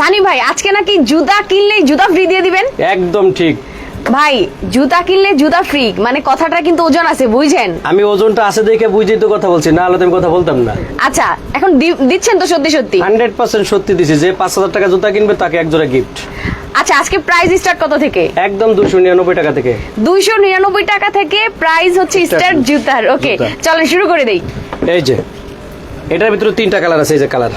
সানি ভাই আজকে নাকি জুতা কিনলেই জুতা ফ্রি দিয়ে দিবেন? একদম ঠিক। ভাই জুতা কিনলে জুতা ফ্রি মানে কথাটা কিন্তু ওজন আছে বুঝছেন আমি ওজনটা আছে দেখে বুঝেই তো কথা বলছি না হলে তো আমি কথা বলতাম না। আচ্ছা এখন দিচ্ছেন তো সত্যি সত্যি? হান্ড্রেড পার্সেন্ট সত্যি দিছি যে পাঁচ হাজার টাকা জুতা কিনবে তাকে এক জোড়া গিফট আচ্ছা আজকে প্রাইস স্টার্ট কত থেকে? একদম দুশো নিরানব্বই টাকা থেকে। দুইশো নিরানব্বই টাকা থেকে প্রাইস হচ্ছে স্টার্ট জুতার ওকে। চলেন শুরু করে দেই। এই যে এটার ভিতরে তিনটা কালার আছে এই যে কালার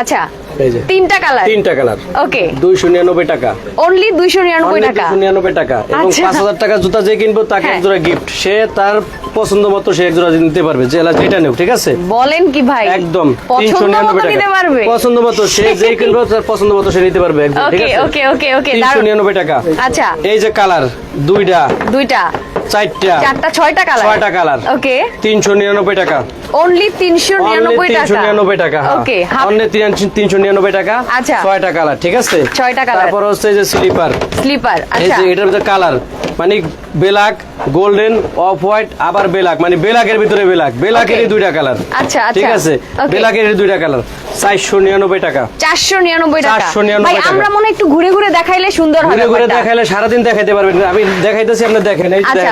আচ্ছা এই যে। তিনটা কালার? তিনটা কালার। ওকে। দুইশো নিরানব্বই টাকা। অনলি দুইশো নিরানব্বই Only টাকা? 299 টাকা। এবং। পাঁচ হাজার টাকা জুতা যে কিনবো তাকে। এক জোড়া গিফট সে তার পছন্দ মতো সে এক জোড়া নিতে পারবে যে যেটা নেও ঠিক আছে? বলেন কি ভাই? একদম তিনশো পছন্দ নিতে পারবে? পছন্দ মতো সে যে কিনবে তার পছন্দ মতো সে নিতে পারবে একদম ঠিক আছে? ওকে ওকে ওকে তিনশো নিরানব্বই টাকা। আচ্ছা। এই যে কালার দুইটা। দুইটা। চারটা। চারটা ছয়টা কালার? ছয়টা কালার। ওকে তিনশো নিরানব্বই টাকা। অনলি তিনশো নিরানব্বই তিনশো টাকা? নিরানব্বই টাকা। ওকে অনলি তিনশো নিরানব্বই টাকা। আচ্ছা। ছয়টা কালার ঠিক আছে? ছয়টা কালার তারপর হচ্ছে যে স্লিপার স্লিপার এই আচ্ছা। যে এটার মধ্যে কালার মানে বেলাক গোল্ডেন অফ হোয়াইট আবার বেলাক। মানে বেলাকের ভিতরে বেলাক। বেলাকেরই দুইটা কালার আচ্ছা, আচ্ছা। ঠিক আছে. বেলাকেরই দুইটা কালার চারশো নিরানব্বই টাকা। চারশো নিরানব্বই টাকা। 499 ভাই আমরা মনে একটু ঘুরে ঘুরে দেখাইলে সুন্দর হবে ঘুরে ঘুরে। দেখাইলে সারাদিন দেখাইতে পারবেন। আমি দেখাইতেছি আপনি দেখেন। এই আচ্ছা.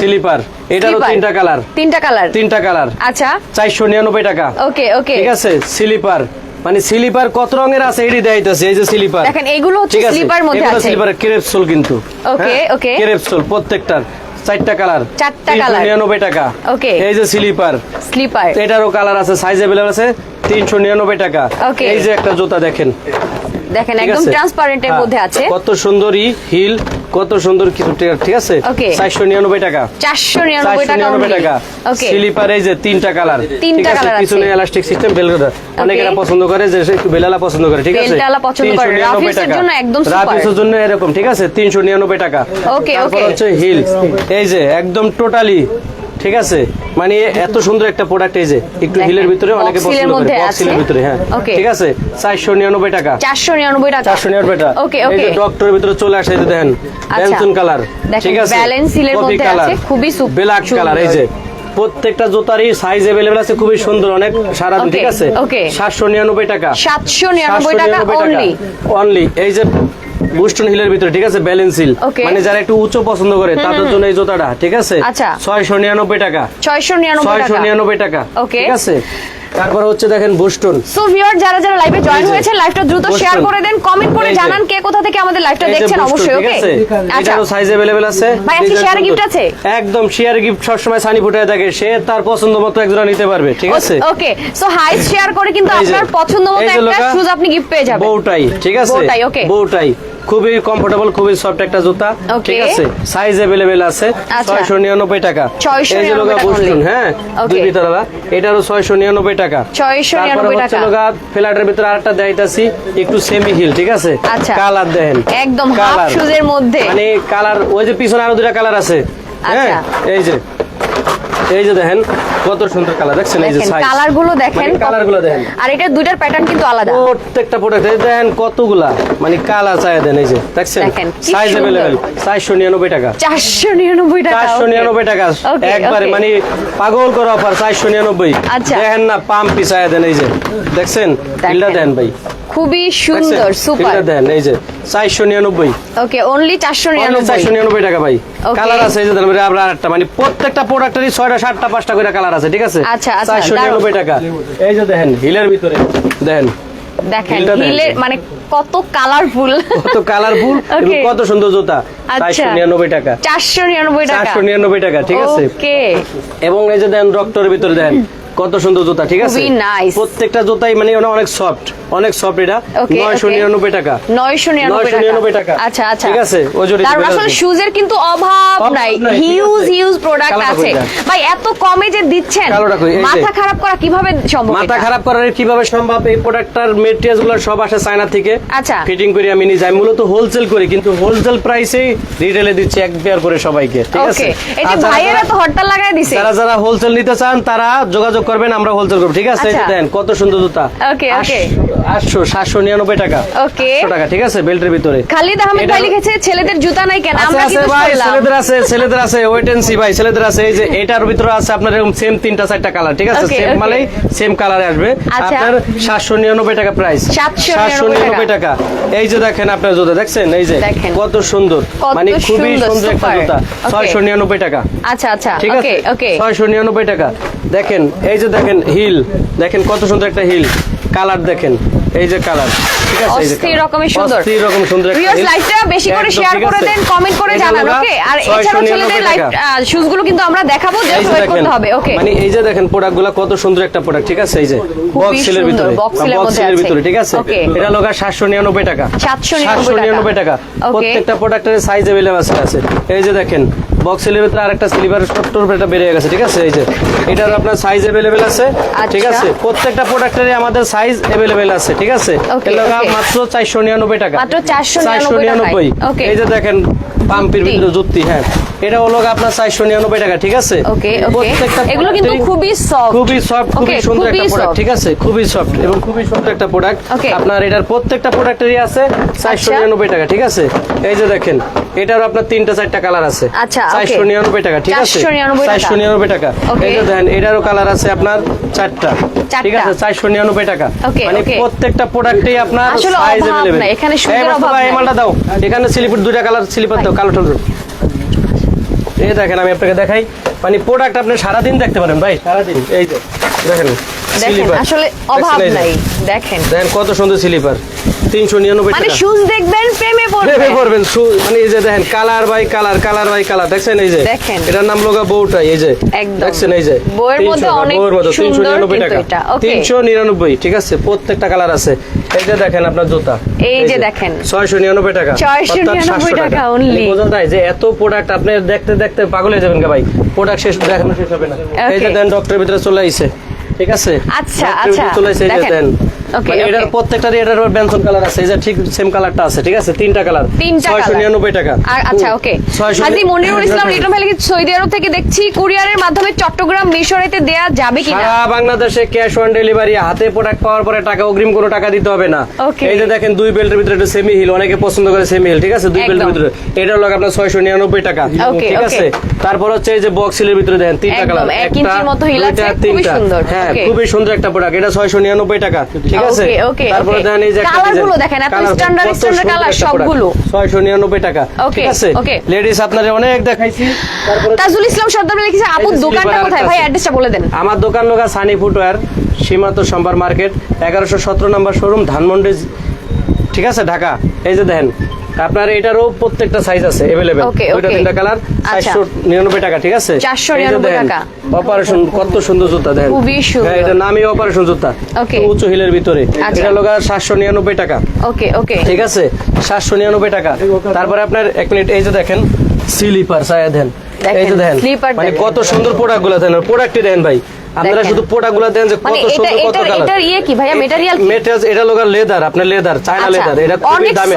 স্লিপার এটারও Slipper। তিনটা কালার তিনটা কালার তিনটা কালার আচ্ছা। চারশো নিরানব্বই টাকা। ওকে ওকে ঠিক আছে? স্লিপার মানে স্লিপার কত রঙের আছে এটি দেখাইতেছে। এই যে স্লিপার দেখেন, এগুলো হচ্ছে slipper মধ্যে আছে। স্লিপার কেরেপ সোল কিন্তু Okay, okay. কেরেপ সোল প্রত্যেকটার। চারটা কালার। চারটা কালার। নিরানব্বই টাকা। ওকে। এই যে স্লিপার। স্লিপার। এটারও কালার আছে সাইজ অ্যাভেলেবল আছে তিনশো নিরানব্বই টাকা। ওকে। এই যে একটা জুতা দেখেন। দেখেন একদম? ট্রান্সপারেন্টের হ্যাঁ, মধ্যে আছে। কত সুন্দরী হিল। কত সুন্দর কিছু ঠিক আছে? চারশো নিরানব্বই টাকা। চারশো নিরানব্বই টাকা স্লিপার এই যে তিনটা কালার তিনটা কালার। পিছনে এলাস্টিক সিস্টেম বেলটা অনেকেরা পছন্দ করে যে একটু বেলালা পছন্দ করে ঠিক আছে? বেলটালা পছন্দ করে। রাফিসের জন্য একদম রাফিসের জন্য এরকম ঠিক আছে? তিনশো নিরানব্বই টাকা। ওকে তারপর হচ্ছে হিল এই যে একদম টোটালি ঠিক আছে মানে এত সুন্দর একটা প্রোডাক্ট এই যে একটু দেখেন, হিলের ভিতরে অনেকে box seal এর পছন্দ করে মধ্যে বক্স আছে। হিলের ভিতরে হ্যাঁ Okay. ঠিক আছে চারশো নিরানব্বই টাকা চারশো নিরানব্বই টাকা চারশো নিরানব্বই টাকা ওকে এই যে ওকে ডক্টরের ভিতরে চলে আসে এই যে দেখেন পেন্সিল কালার দেখেন, ঠিক আছে balance seal এর কফি মধ্যে কালার আছে, খুবই সুপ- ব্ল্যাক সুন্দর। কালার এই যে প্রত্যেকটা জুতারই সাইজ अवेलेबल আছে খুবই সুন্দর অনেক সারাদিন Okay, ঠিক আছে okay. সাতশো নিরানব্বই টাকা সাতশো নিরানব্বই টাকা অনলি অনলি এই যে বুস্টন হিলের ভিতরে ঠিক আছে? Balance heel. মানে যারা একটু উচ্চ পছন্দ করে তাদের জন্য এই জুতাটা ঠিক আছে? আচ্ছা। ছয়শো নিরানব্বই টাকা। ছয়শো নিরানব্বই ছয়শো টাকা। 699 টাকা ঠিক আছে? তারপর হচ্ছে দেখেন বুস্টন সো ভিউয়ার যারা যারা লাইভে জয়েন এই যে, হয়েছে লাইভটা দ্রুত বুঝছেন? শেয়ার করে দেন কমেন্ট করে এই যে। জানান কে কোথা থেকে আমাদের লাইভটা এই যে দেখছেন বুস্টন, অবশ্যই ঠিক ওকে আছে? আচ্ছা এটারও সাইজ अवेलेबल আছে ভাই, আজকে ডিজাইন share সুন্দর। gift আছে? একদম শেয়ার গিফট সবসময় সানি ফুটায় থাকে সে তার পছন্দ মতো একজোড়া নিতে পারবে ঠিক আছে ওকে সো হাই শেয়ার করে কিন্তু এই যে, আপনার পছন্দ মতো এই যে একটা লোকা, শুজ আপনি গিফট পেয়ে যাবেন বউটাই ঠিক আছে বউটাই, okay. বউটাই খুবই কমফোর্টেবল খুবই সফট একটা জুতা Okay. ঠিক আছে সাইজ अवेलेबल আছে আচ্ছা। ছয়শো নিরানব্বই টাকা 699 এই যে লোকা টাকা বুস্টন only। হ্যাঁ Okay. দুই ভিতরলা এটারও ছয়শো নিরানব্বই টাকা 699 তারপরে হচ্ছে টাকা। লোকা ফ্ল্যাটের ভিতরে আরেকটা দেখাইতাছি একটু সেমি হিল ঠিক আছে? আচ্ছা। কালার দেখেন। একদম হাফ শুজের মধ্যে। মানে কালার ওই যে পিছনে আরও দুটা কালার আছে। হ্যাঁ আচ্ছা। এই যে। এই যে দেখেন কত সুন্দর কালার দেখছেন এই যে দেখেন সাইজ কালার গুলো দেখেন কালার গুলো দেখেন আর এটা দুইটার প্যাটার্ন কিন্তু আলাদা প্রত্যেকটা প্রোডাক্ট দেখেন কতগুলা মানে কালার চাই দেন এই যে দেখছেন দেখেন, কি সাইজ সুন্দর। अवेलेबल চারশো নিরানব্বই টাকা চারশো নিরানব্বই টাকা চারশো okay. নিরানব্বই টাকা Okay, একবারে okay. মানে পাগল করা অফার চারশো নিরানব্বই আচ্ছা। দেখেন না পাম্প পিছায় দেন এই যে দেখছেন বিলটা দেন ভাই খুবই সুন্দর সুপার। দেন এই যে চারশো নিরানব্বই। ওকে অনলি চারশো নিরানব্বই। চারশো নিরানব্বই টাকা ভাই। কালার আছে এই যে দেখেন আপনার আরেকটা মানে প্রত্যেকটা প্রোডাক্টেরই ছয়টা সাতটা পাঁচটা করে কালার আছে ঠিক আছে? আচ্ছা, আচ্ছা, চারশো নিরানব্বই টাকা। এই যে দেখেন হিলের ভিতরে দেখেন। দেখেন হিলের মানে কত কালারফুল কত কালারফুল কত সুন্দর জুতা। আচ্ছা। চারশো নিরানব্বই টাকা। চারশো নিরানব্বই টাকা। চারশো নিরানব্বই টাকা ঠিক আছে? ওকে এবং এই যে দেন ডক্টরের ভিতরে দেন কত সুন্দর জুতা ঠিক আছে? প্রত্যেকটা জুতাই মানে অনেক সফট অনেক সফট এটা। 999 টাকা। 999 টাকা। আচ্ছা আচ্ছা। ঠিক আছে ওজোরে তার আসলে শুজের কিন্তু অভাব নাই। হিউজ হিউজ প্রোডাক্ট আছে। ভাই এত কমে যে দিচ্ছেন। মাথা খারাপ করা কীভাবে সম্ভব মাথা খারাপ করার কীভাবে সম্ভব? এই প্রোডাক্টটার মেটেরিয়ালগুলো সব আসে চায়না থেকে। আচ্ছা। ফিটিং করে আমি নিজে। যাই মূলত হোলসেল করি কিন্তু হোলসেল প্রাইসে রিটেলে দিচ্ছি এক পেয়ার করে সবাইকে। ঠিক আছে? এই যে ভাইয়েরা তো হরতাল লাগায় দিছে। যারা যারা হোলসেল নিতে চান তারা যোগাযোগ করবেন আমরা হোলসেল করব। ঠিক আছে? আচ্ছা। দেন কত সুন্দর জুতা। ওকে ওকে টাকা। এই যে আপনার দেখেন আপনার জুতা দেখছেন? এই যে কত সুন্দর। মানে খুবই সুন্দর একটা জুতা। 699 টাকা। আচ্ছা আচ্ছা ঠিক আছে? ওকে 699 টাকা। দেখেন এই যে দেখেন হিল দেখেন কত সুন্দর একটা হিল কালার দেখেন এই যে কালার ঠিক আছে অস্থির রকমের সুন্দর। অস্থির রকম সুন্দর ভিউয়ার্স লাইভটা বেশি করে শেয়ার করে দেন কমেন্ট করে জানান ওকে আর এছাড়াও ছেলেদের লাইভ টাকা। কিন্তু আমরা দেখাবো যে ওয়েট করতে হবে ওকে মানে এই যে দেখেন প্রোডাক্টগুলা কত সুন্দর একটা প্রোডাক্ট ঠিক আছে? এই যে বক্স সিলের ভিতরে আছে। ভিতরে ঠিক আছে. এটা লগা সাতশো নিরানব্বই টাকা। 799 টাকা. প্রত্যেকটা প্রোডাক্টের সাইজ অ্যাভেলেবল আছে। এই যে দেখেন বক্স সিলের ভিতরে আরেকটা সিলিভার রুপে এটা বেড়ে গেছে ঠিক আছে? এই যে এটার আপনার সাইজ अवेलेबल আছে ঠিক আচ্ছা। আছে? প্রত্যেকটা প্রোডাক্টেরই আমাদের সাইজ अवेलेबल আছে ঠিক আছে? এটা মাত্র চারশো নিরানব্বই টাকা। মাত্র 499 নিরানব্বই এই যে দেখেন পাম্পের ভিতরে জুতি হ্যাঁ। এটা হলো আপনার চারশো নিরানব্বই টাকা ঠিক আছে? ওকে ওকে। এগুলো কিন্তু খুবই সফট খুবই সফট খুবই সুন্দর একটা প্রোডাক্ট ঠিক আছে? খুবই সফট এবং খুবই সুন্দর একটা প্রোডাক্ট আপনার এটার প্রত্যেকটা প্রোডাক্টেরই আছে চারশো আচ্ছা। নিরানব্বই টাকা ঠিক আছে? এই যে দেখেন এটার আপনার তিনটা চারটা কালার আছে। আচ্ছা. চারশো নিরানব্বই টাকা ঠিক আছে? 499 টাকা। চারশো নিরানব্বই টাকা। এই যে দেখেন এটারও কালার আছে আপনার চারটা। ঠিক আছে? চারশো নিরানব্বই টাকা। মানে প্রত্যেকটা প্রোডাক্টেই আপনার সাইজ অভাব এখানে এই অভাব। মালটা দাও। এখানে স্লিপার দুইটা কালার স্লিপার দাও। কালো ঠোঁট এই দেখেন আমি আপনাকে দেখাই। মানে প্রোডাক্ট আপনি সারাদিন দেখতে পারেন ভাই। সারাদিন এই যে। দেখেন। দেখেন আসলে অভাব নাই। দেখেন। দেখেন কত সুন্দর স্লিপার তিনশো নিরানব্বই মানে শুজ দেখবেন প্রেমে ভেবে পড়বেন পড়বেন মানে এই যে দেখেন colour by colour colour by colour দেখছেন এই যে? দেখেন। এটার নাম লোগা বউটাই এই যে। দেখছেন এই যে? বউয়ের মধ্যে অনেক বউয়ের মধ্যে তিনশো সুন্দর নিরানব্বই কিন্তু টাকা। ঠিক আছে? প্রত্যেকটা কালার আছে। এই যে দেখেন আপনার জুতা। এই যে দেখেন। ছয়শো নিরানব্বই টাকা। 699 টাকা। বোঝা যায় যে এত প্রোডাক্ট আপনি দেখতে দেখতে পাগল হয়ে যাবেন ভাই। প্রোডাক্ট শেষ দেখানো শেষ হবে না। এই যে. দেন ডক্টরের ভিতরে চলে আইছে। ঠিক আছে আচ্ছা, আচ্ছা, চলে দেখেন। দেন এটার okay। এটার বেনসন কালার আছে এই যে ঠিক সেম কালারটা আছে ঠিক আছে? তিনটা কালার তিনটা ছয়শো colour। নিরানব্বই টাকা। আর আচ্ছা ওকে ছয়শো মনিরুল ইসলাম লিটন ভাই সৌদি আরব থেকে দেখছি কুরিয়ারের মাধ্যমে চট্টগ্রাম মিশরেতে দেয়া যাবে কিনা? সারা বাংলাদেশে ক্যাশ অন ডেলিভারি হাতে প্রোডাক্ট পাওয়ার পরে টাকা অগ্রিম কোনো টাকা দিতে হবে না। এই যে দেখেন দুই বেল্টের ভিতরে একটা সেমি হিল অনেকে পছন্দ করে সেমি হিল ঠিক আছে? দুই। বেল্টের ভিতরে। এটার লোক আপনার ছয়শো নিরানব্বই টাকা Okay, ঠিক আছে? তারপর হচ্ছে এই যে বক্স হিলের ভিতরে দেখেন তিনটা কালার। হ্যাঁ খুবই সুন্দর একটা প্রোডাক্ট এটা ছয়শো নিরানব্বই টাকা ঠিক আছে? তারপরে দেখেন এই যে গুলো দেখেন, এত। সবগুলো। টাকা। Okay, ঠিক আছে? লেডিস আপনারা অনেক দেখাইছি তারপরে তাজুল ইসলাম সর্দার লিখেছে আপুর দোকানটা কোথায়? ভাই অ্যাড্রেসটা বলে দেন। আমার দোকান লোকা সানি ফুটওয়্যার সীমান্ত সম্বার মার্কেট এগারোশো সতেরো নম্বর শোরুম ধানমন্ডি ঠিক আছে ঢাকা। এই যে দেখেন আপনার এটারও প্রত্যেকটা সাইজ আছে Okay, দুইটা তিনটা কালার আচ্ছা। চারশো নিরানব্বই টাকা ঠিক আছে? 499 টাকা। অপারেশন কত সুন্দর জুতা দেখেন। খুবই সুন্দর। হ্যাঁ, এটার নামই অপারেশন জুতা. উঁচু হিলের ভিতরে। আচ্ছা। এটা সাতশো নিরানব্বই টাকা। ওকে ওকে ঠিক আছে? সাতশো নিরানব্বই টাকা। তারপরে আপনার এক মিনিট এই যে দেখেন স্লিপার সায়া দেন এই যে দেখেন, দেখেন মানে কত সুন্দর প্রোডাক্টগুলো দেন প্রোডাক্টই দেন ভাই। আপনারা শুধু প্রোডাক্টগুলো দেন যে মানে কত এটা সুন্দর কত কালার এটার ইয়ে কি ভাইয়া? মেটেরিয়াল কি? মেটেরিয়ালস এটা লেদার আপনার লেদার চায়না লেদার এটা খুবই দামি।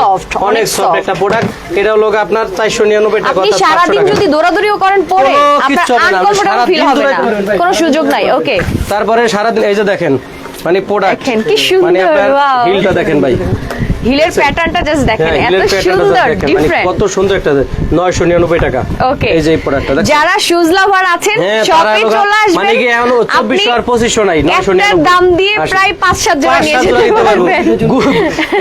অনেক সফট একটা প্রোডাক্ট এটা লোক আপনার চারশো নিরানব্বই টাকা আপনি 500 টাকা। যদি দৌড়াদৌড়িও করেন পরে আপনার আনকমফোর্টেবল ফিল হবে না। কোনো সুযোগ নাই ওকে তারপরে সারাদিন এই যে দেখেন মানে প্রোডাক্ট মানে আপনার হিলটা দেখেন ভাই। হিলের প্যাটার্নটা জাস্ট দেখেন হ্যাঁ, এত সুন্দর মানে ডিফারেন্ট কত সুন্দর একটা নয়শো নিরানব্বই টাকা। ওকে এই যে প্রোডাক্টটা দেখেন। যারা শুজ লাভার আছেন হ্যাঁ, শপে চলে আসবেন। মানে কি এখন 2400 আর 2500 নাই, 999 একটার দাম দিয়ে প্রায় জোড়া পাঁচ নিয়ে যেতে পারবেন।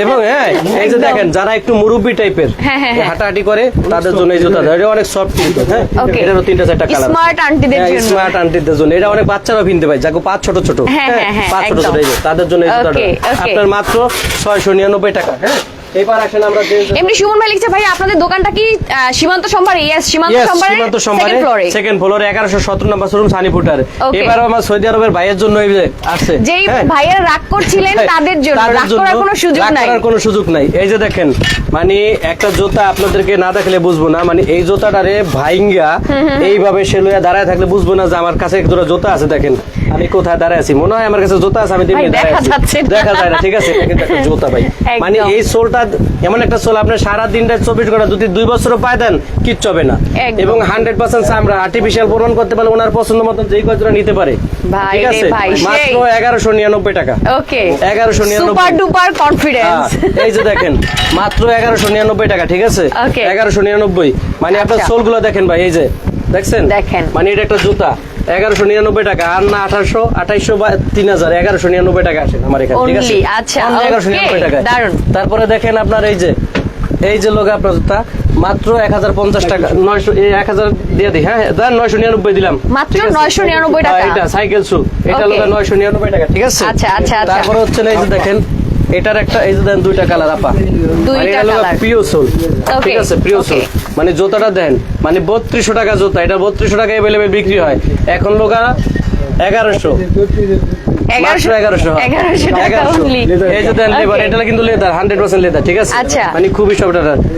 এবং হ্যাঁ এই যে দেখেন যারা একটু মুরব্বি টাইপের হ্যাঁ, হ্যাঁ, হ্যাঁ। হাঁটাহাঁটি করে তাদের জন্য এই জুতা এটা অনেক সফট কিন্তু হ্যাঁ? এটারও তিনটা চারটা কালার Smart auntyদের জন্য। স্মার্ট আন্টিদের জন্য। এটা অনেক বাচ্চারাও কিনতে পারে যাকে পাঁচ ছোট ছোট। হ্যাঁ, হ্যাঁ, হ্যাঁ, পাঁচ ছোট ছোট তাদের জন্য এই জুতাটা. আপনার মাত্র ছয়শো নিরানব্বই টাকা। হ্যাঁ এবার আসেন আমরা এমনি সুমন ভাই লিখছে ভাই আপনাদের দোকানটা কি সীমান্ত সম্ভার ইয়েস সীমান্ত Yes, সীমান্ত সম্ভারে সেকেন্ড ফ্লোরে সেকেন্ড ফ্লোরে এগারোশো সতেরো নম্বর শোরুম সানি এবার আমার সৌদি আরবের ভাইয়ের জন্য আছে। যেই। ভাইয়েরা রাগ করছিলেন তাদের জন্য। রাগ করার কোনো সুযোগ রাগ নাই। করার কোনো সুযোগ নাই। এই যে দেখেন মানে একটা জুতা আপনাদেরকে না দেখলে বুঝব না মানে এই জুতাটারে ভাইঙ্গা এইভাবে সে লইয়া দাঁড়ায় থাকলে বুঝব না যে আমার কাছে এক জোড়া জুতা আছে দেখেন। আমি কোথায় দাঁড়ায় আছি? মনে হয় আমার কাছে জুতা আছে আমি দাঁড়ায় দেখা আছি। যাচ্ছে দেখা যায় না ঠিক আছে? এটা কিন্তু একটা জুতা ভাই মানে এই সোলটা এমন একটা সোল আপনি সারা দিনটা চব্বিশ ঘণ্টা যদি দুই বছরও পায় দেন কিচ্ছু হবে না। এবং হান্ড্রেড পার্সেন্ট আমরা আর্টিফিশিয়াল প্রমাণ করতে পারলে ওনার পছন্দ মতন যেই কতটা নিতে পারে। ভাই ঠিক আছে? মাত্র এগারোশো নিরানব্বই টাকা। ওকে। 1199 সুপার ডুপার কনফিডেন্স হ্যাঁ, এই যে দেখেন মাত্র এগারোশো নিরানব্বই টাকা ঠিক আছে? Okay. এগারোশো নিরানব্বই। মানে আপনার আচ্ছা। সোলগুলো দেখেন ভাই এই যে দেখছেন? দেখেন। মানে এটা একটা জুতা। এগারোশো নিরানব্বই টাকা আর না আঠারোশো আঠাইশো বা তিন হাজার এগারোশো নিরানব্বই টাকা আসেন আমার এখানে ঠিক আছে? আচ্ছা, এগারোশো নিরানব্বই টাকা তারপরে দেখেন আপনার এই যে এই যে লোক আপনার জুতা মাত্র এক হাজার পঞ্চাশ টাকা নয়শো এক হাজার দিয়ে দিই হ্যাঁ দেন নয়শো নিরানব্বই দিলাম মাত্র ঠিক আছে? 999 টাকা। হ্যাঁ, এটা সাইকেল শু এটা লোক নয়শো নিরানব্বই টাকা ঠিক আছে? আচ্ছা, আচ্ছা, আচ্ছা। তারপরে হচ্ছে না এই যে দেখেন এটার একটা এই যে দেন দুইটা কালার আপা। দুইটা এটা প্রিয় সোল ঠিক আছে? প্রিয় সোল. মানে জোতাটা দেন মানে বত্রিশশো টাকা জোতা, এটা বত্রিশশো টাকা অ্যাভেলেবেল বিক্রি হয়। এখন লোকা এগারোশো। মাত্র এগারোশো এগারোশো টাকা এগারোশো। এই যে দেন লেবার এটা কিন্তু লেদার হান্ড্রেড পার্সেন্ট লেদার ঠিক আছে? আচ্ছা। মানে খুবই সব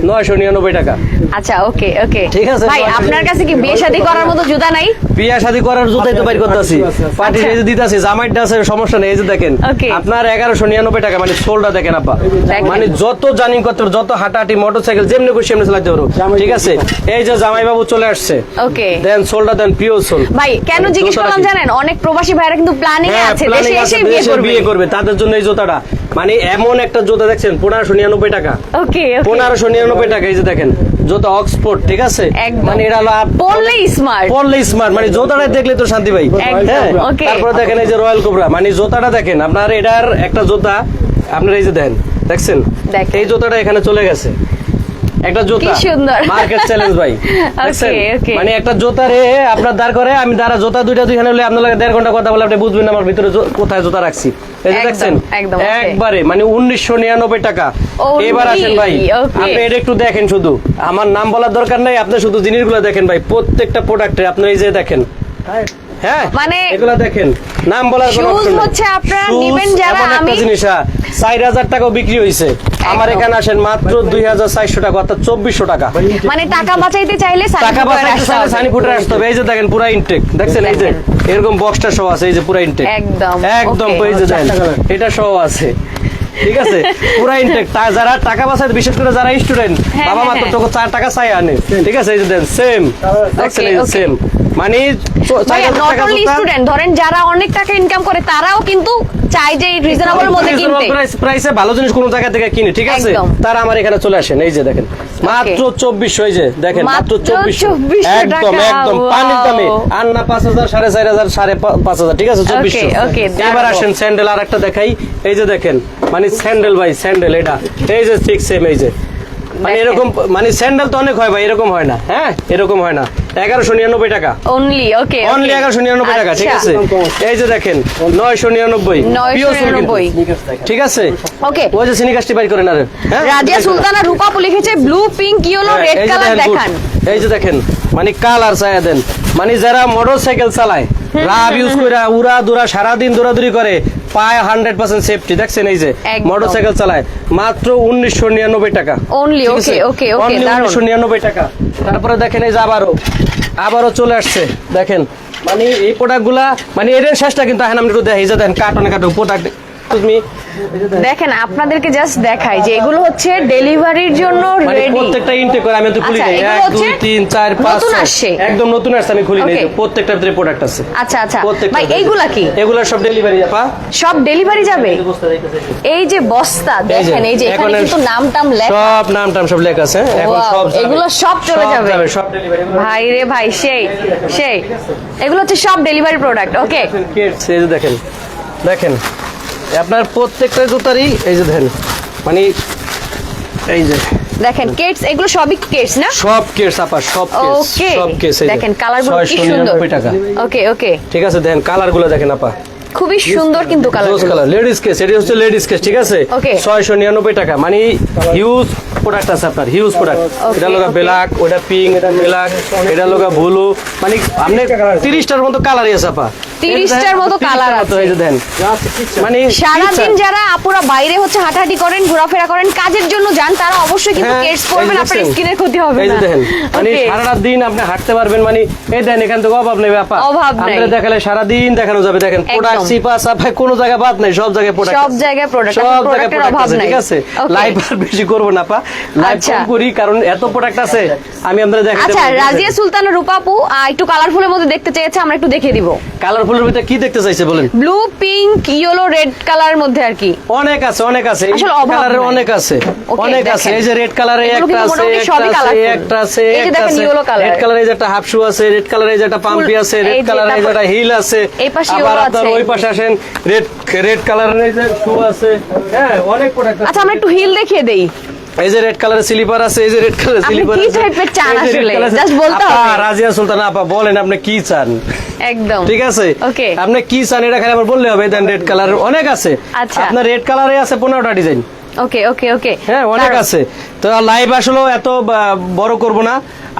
নয়শো নিরানব্বই টাকা। আচ্ছা ওকে ওকে ঠিক আছে, ভাই আপনার কাছে কি বিয়ে শাদী করার মতো জুতা নাই? বিয়া শাদী করার জুতাই তো বাইর করতেছি পার্টি আচ্ছা। এই যে দিতেছি জামাইটা আছে সমস্যা নেই এই যে দেখেন। আপনার এগারোশো নিরানব্বই টাকা মানে সোলটা দেখেন আপা মানে যত জার্নি করতে পারো, যত হাঁটাহাঁটি মোটরসাইকেল যেমনি খুশি সেমনি চালাতে পারো ঠিক আছে? এই যে জামাই বাবু চলে আসছে। ওকে দেন সোলটা দেন প্রিয় সোল। ভাই কেন জিজ্ঞেস করলাম জানেন? অনেক প্রবাসী ভাইরা কিন্তু প্ল্যানিং এ আছে planning দেশে আছে, এসে বিয়ে করবে। তাদের জন্য এই জুতাটা। মানে এমন একটা জুতা দেখছেন পনেরোশো নিরানব্বই টাকা। ওকে ওকে। পনেরোশো নিরানব্বই টাকা এই যে দেখেন জুতা অক্সফোর্ড ঠিক আছে? মানে এটা হলো আপ- স্মার্ট পড়লে স্মার্ট মানে জোতাটা দেখলে তো শান্তি ভাই। হ্যাঁ? তারপরে দেখেন এই যে রয়্যাল কোবরা মানে জোতাটা দেখেন আপনার এটার একটা জোতা আপনার এই যে দেন দেখছেন? এই জোতাটা এখানে চলে গেছে। একটা জোতা। কি সুন্দর। মার্কেট চ্যালেঞ্জ ভাই. মানে একটা জোতা রে আপনার দাঁড় করে আমি দাঁড়া জোতা দুইটা দুইখানে হলে আপনার লাগে দেড় ঘণ্টা কথা বলে আপনি বুঝবেন আমার ভিতরে কোথায় জোতা রাখছি। এই যে দেখছেন? একবারে মানে উনিশশো নিরানব্বই টাকা। এবার আসেন ভাই আপনি এটা একটু দেখেন শুধু। আমার নাম বলার দরকার নাই আপনি শুধু জিনিসগুলো দেখেন ভাই প্রত্যেকটা প্রোডাক্টে আপনি এই যে দেখেন। হ্যাঁ মানে- এগুলা দেখেন নাম বলার কোনো নাই। হচ্ছে আপনারা Shoes নিবেন যারা এমন একটা আমি- জিনিস হ্যাঁ চার হাজার বিক্রি হয়েছে আমার একদম। এখানে আসেন মাত্র দুই হাজার চারশো টাকা অর্থাৎ চব্বিশশো টাকা। মানে টাকা বাঁচাইতে চাইলে টাকা বাঁচাইতে চাইলে সানি ফুটে আসতে হবে। এই যে দেখেন পুরা ইনটেক দেখছেন এই যে এরকম বক্সটা সহ আছে এই যে পুরা ইনটেক একদম, একদম এই যে দেন এটা সহ আছে। ঠিক আছে? পুরা ইনটেক যারা টাকা বাঁচায় বিশেষ করে যারা স্টুডেন্ট হ্যাঁ, বাবা হ্যাঁ, মাত্র হ্যাঁ। তোকে চার টাকা চাই আনে। ঠিক আছে? এই যে দেন সেম দেখছেন এই যে সেম মানে স্টুডেন্ট ধরেন যারা অনেক টাকা ইনকাম করে তারাও কিন্তু চাই যে রিজনেবল মধ্যে কিনতে। প্রাইসে ভালো জিনিস কোন জায়গা থেকে কিনে ঠিক আছে? তারা আমার এখানে চলে আসেন এই যে দেখেন। মাত্র চব্বিশশো এই যে দেখেন মাত্র 2400 একদম একদম পানির দামে। আর না পাঁচ হাজার সাড়ে চার হাজার সাড়ে পা- পাঁচ হাজার ঠিক আছে? Okay, এবার আসেন স্যান্ডেল আর একটা দেখাই। এই যে দেখেন মানে স্যান্ডেল ভাই স্যান্ডেল এটা। এই যে ঠিক সেম এই যে। মানে এরকম মানে স্যান্ডেল তো অনেক হয় ভাই এরকম হয় না হ্যাঁ? এরকম হয় না। এগারোশো নিরানব্বই টাকা। অনলি ওকে অনলি এগারোশো নিরানব্বই টাকা ঠিক আছে? এই যে দেখেন নয়শো নিরানব্বই 999 ঠিক আছে? ওকে ওই যে বাইর করেন আরে হ্যাঁ? রাজিয়া সুলতানা রূপাপু লিখেছে blue pink yellow red colour দেখেন, দেখান। এই যে দেখেন মানে কালার চায়া দেন। মানে যারা মোটর সাইকেল চালায় রাব ইউজ করে উড়া দুরা সারাদিন দৌড়াদৌড়ি করে পায় হান্ড্রেড পার্সেন্ট সেফটি দেখছেন এই যে একদম। মোটর সাইকেল চালায়। মাত্র উনিশশো নিরানব্বই টাকা। অনলি ওকে ওকে okay, উনিশশো নিরানব্বই টাকা। তারপরে দেখেন এই যে আবারও। আবারও চলে আসছে। দেখেন মানে এই প্রোডাক্টগুলা মানে এর শেষটা কিন্তু এখন আমি একটু দেখি যে দেখেন কার্টনে কাটো প্রোডাক্ট তুমি দেখেন আপনাদেরকে জাস্ট দেখাই যে এগুলো হচ্ছে ডেলিভারির জন্য মানে রেডি প্রত্যেকটা ইনটেক করে আমি তো খুলি আচ্ছা, নাই। এগুলো এক হচ্ছে দুই তিন চার পাঁচ নতুন আসছে। একদম নতুন আসছে আমি খুলি নাই Okay. প্রত্যেকটার ভিতরে প্রোডাক্ট আছে। আচ্ছা আচ্ছা। প্রত্যেকটা ভাই এইগুলা কি? এগুলা সব ডেলিভারি আপা। সব ডেলিভারি যাবে? এই যে বস্তা দেখেন এই যে এখানে কিন্তু নাম টাম লেখা। সব নাম টাম সব লেখা আছে? এখন সব এগুলো সব চলে যাবে। সব ডেলিভারি ভাই রে ভাই সেই সেই। এগুলো হচ্ছে সব ডেলিভারি প্রোডাক্ট ওকে দেখেন। দেখেন আপনার প্রত্যেকটা জুতারই এই যে দেখেন মানে এই যে। দেখেন কেটস এগুলো সবই কেটস না? সব কেটস আপা সব কেস ওকে সব কেস দেখেন কালারগুলো কি সুন্দর। টাকা। ওকে ওকে। ঠিক আছে দেখেন কালারগুলো দেখেন আপা। খুবই সুন্দর কিন্তু কালার কালার লেডিস কেস এটা হচ্ছে লেডিস কেস ঠিক আছে? Okay. ছয়শো নিরানব্বই টাকা মানে হিউজ প্রোডাক্ট আছে আপনার হিউজ প্রোডাক্ট এটা okay. ব্ল্যাক ওটা পিঙ্ক এটা ব্ল্যাক এটা লোকা ব্লু মানে আপনি তিরিশটার মতো কালারই আছে আপা। তিরিশটার মতো কালার আছে। এই দেন। মানে সারাদিন যারা আপুরা বাইরে হচ্ছে হাঁটাহাঁটি করেন ঘোরাফেরা করেন কাজের জন্য যান তারা অবশ্যই কিন্তু হ্যাঁ, কেটস পরবেন আপনার স্কিনের ক্ষতি হবে এই না। দেখেন মানে দিন আপনি হাঁটতে পারবেন মানে এই দেন এখান থেকে অভাব নেই আপা অভাব নাই। আপনারা দেখালে সারা দিন দেখানো যাবে দেখেন প্রোডাক্ট সিপা সাফাই কোনো জায়গায় বাদ নাই সব জায়গায় প্রোডাক্ট সব জায়গায় আছে, সব জায়গায় প্রোডাক্ট আছে ঠিক আছে? লাইভ আর বেশি করব না আপা। লাইভ আচ্ছা। কম করি কারণ এত প্রোডাক্ট আছে আমি আপনাদের দেখাতে আচ্ছা রাজিয়া সুলতান রূপাপু একটু কালারফুলের মধ্যে দেখতে চেয়েছে আমরা একটু দেখিয়ে দিব। কালারফুলের ভিতরে কি দেখতে চাইছে বলেন? ব্লু পিঙ্ক ইয়েলো রেড কালারের মধ্যে আর কি। অনেক আছে অনেক আছে। আসলে অনেক আছে। অনেক আছে। এই যে রেড কালারে একটা আছে একটা আছে একটা আছে এই যে দেখেন yellow color। রেড কালারে যে একটা হাফ শু আছে রেড কালারে যে একটা পাম্পি আছে রেড কালারে যে একটা হিল আছে। আবার আপনার ওই পাশে আসেন রেড রেড কালারের যে শু আছে। হ্যাঁ অনেক প্রোডাক্ট আচ্ছা আমরা একটু হিল দেখিয়ে দেই। এই যে রেড কালারের স্লিপার আছে এই যে রেড কালারের স্লিপার আছে কি type-এর চান আসলে? জাস্ট বলতে হবে। রাজিয়া সুলতানা আপা বলেন আপনি কি চান? একদম। ঠিক আছে? ওকে আপনি কি চান এটা খালি আবার বললে হবে দেন রেড কালার অনেক আছে। আচ্ছা। আপনার রেড কালারে আছে পনেরোটা ডিজাইন ওকে ওকে ওকে হ্যাঁ অনেক আছে। তো লাইভ আসলে এত বড় করব না।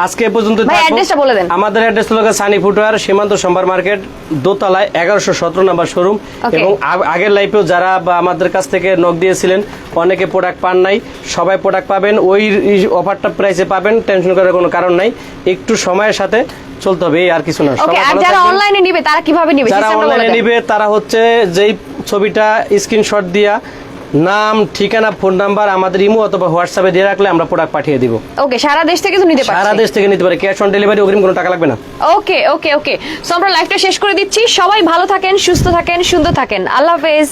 আজকে পর্যন্ত অ্যাড্রেসটা বলে দেন। আমাদের অ্যাড্রেস হলো সানি ফুটওয়ার সীমান্ত সম্ভার মার্কেট দোতলায় এগারোশো সতেরো নাম্বার শোরুম এবং আগের লাইফেও যারা আমাদের কাছ থেকে নক দিয়েছিলেন অনেকে প্রোডাক্ট পান নাই। সবাই প্রোডাক্ট পাবেন ওই অফারটা প্রাইসে পাবেন টেনশন করার কোনো কারণ নাই। একটু সময়ের সাথে চলতে হবে আর কিছু না। আর যারা অনলাইনে নিবে তারা কীভাবে নিবে? যারা অনলাইনে নিবে তারা হচ্ছে যেই ছবিটা স্ক্রিনশট দিয়া নাম ঠিকানা ফোন নাম্বার আমাদের ইমো অথবা হোয়াটসঅ্যাপে দিয়ে রাখলে আমরা প্রোডাক্ট পাঠিয়ে দিব। ওকে সারা দেশ থেকে তো নিতে সারা পারছে দেশ থেকে নিতে পারে ক্যাশ অন ডেলিভারি অগ্রিম কোনো টাকা লাগবে না। ওকে ওকে ওকে সো আমরা লাইভটা শেষ করে দিচ্ছি। সবাই ভালো থাকেন সুস্থ থাকেন সুন্দর থাকেন। আল্লাহ হাফেজ।